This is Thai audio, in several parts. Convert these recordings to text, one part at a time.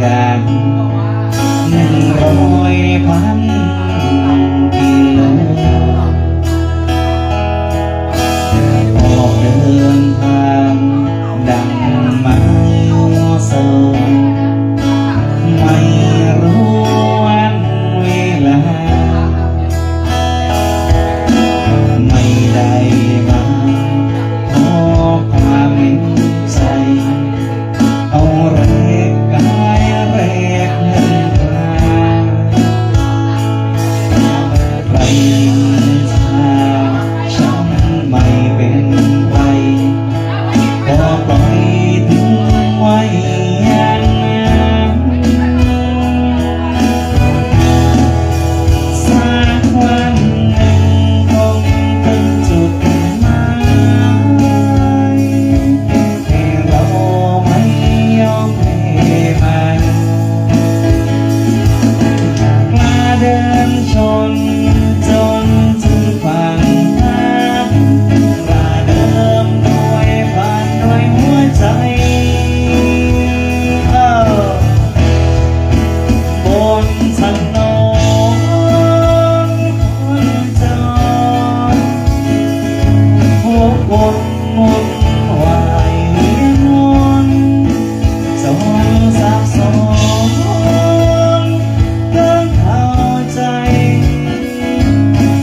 càng. Đôi bán một đường thang đằng mãi sâu mây วนวนวายเวียนวนสอนสับสนเรื่เข้าใจ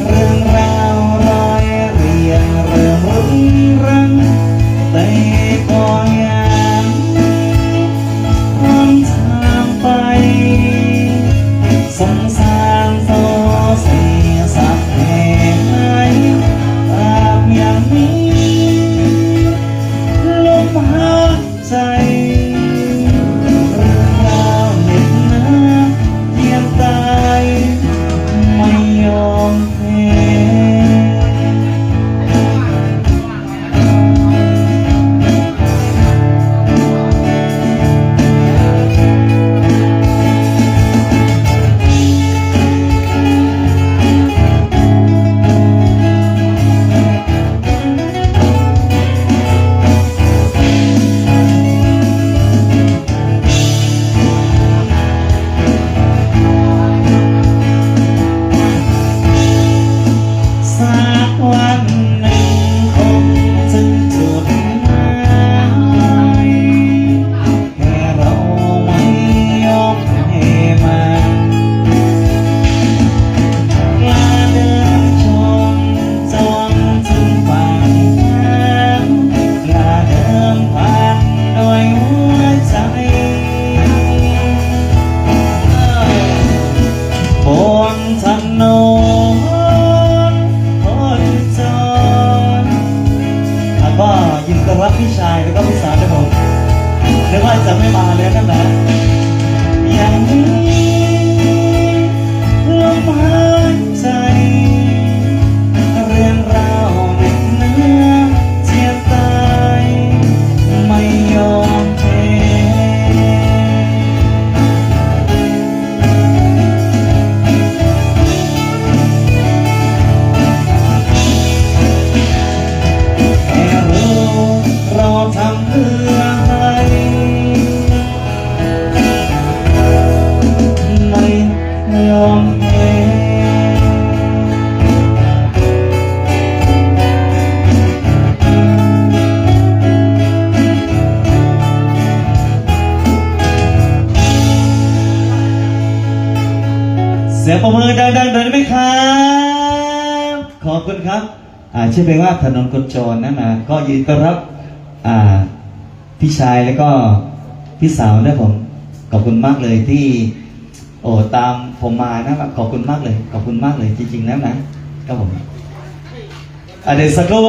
เรื่องราวรอยเรียงเรื่องรุ่งรืองแต่ก่อน เสียงประมือดังๆหน่อยได้ไหมครับ ขอบคุณครับ อ่าชื่อเพลงว่าถนนคนจรนะนะก็ยินดีต้อนรับ อ่า พี่ชายแล้วก็พี่สาวนะผม ขอบคุณมากเลยที่ โอ้ตามผมมานะขอบคุณมากเลย ขอบคุณมากเลยจริงๆแล้วนะครับผมอ่าเดี๋ยวสักครู่